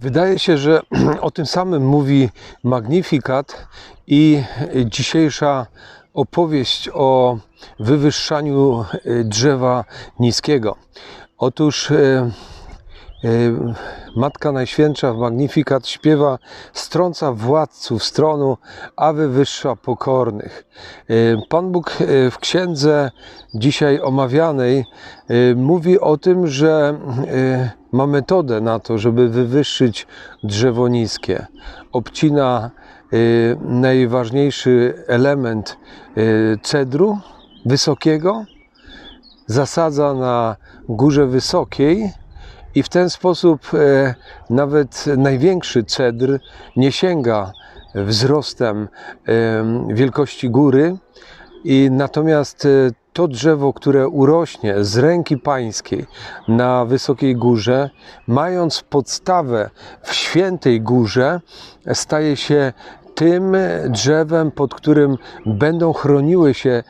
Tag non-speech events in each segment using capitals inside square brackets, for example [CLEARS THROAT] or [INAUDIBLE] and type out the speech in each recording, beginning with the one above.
Wydaje się, że [CLEARS THROAT] o tym samym mówi Magnifikat i dzisiejsza opowieść o wywyższaniu e, drzewa niskiego. Otóż e, Matka Najświętsza w Magnifikat śpiewa strąca władców stronu, a wywyższa pokornych. E, Pan Bóg e, w księdze dzisiaj omawianej mówi o tym, że ma metodę na to, żeby wywyższyć drzewo niskie. Obcina najważniejszy element cedru wysokiego, zasadza na górze wysokiej i w ten sposób e, nawet największy cedr nie sięga wzrostem e, wielkości góry. I natomiast e, to drzewo, które urośnie z ręki pańskiej na wysokiej górze, mając podstawę w świętej górze, staje się tym drzewem, pod którym będą chroniły się e,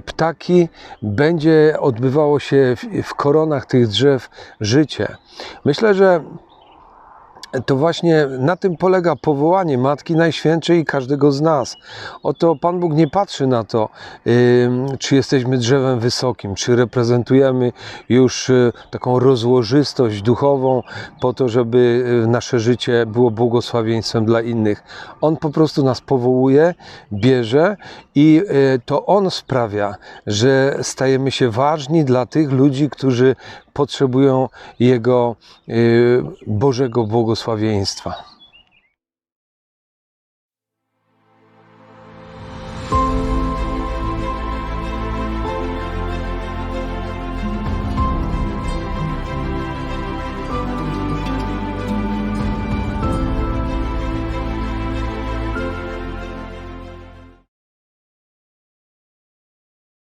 ptaki, będzie odbywało się w koronach tych drzew życie. Myślę, że to właśnie na tym polega powołanie Matki Najświętszej i każdego z nas. Oto Pan Bóg nie patrzy na to, czy jesteśmy drzewem wysokim, czy reprezentujemy już y, taką rozłożystość duchową po to, żeby y, nasze życie było błogosławieństwem dla innych. On po prostu nas powołuje, bierze i y, to On sprawia, że stajemy się ważni dla tych ludzi, którzy potrzebują Jego y, Bożego błogosławieństwa.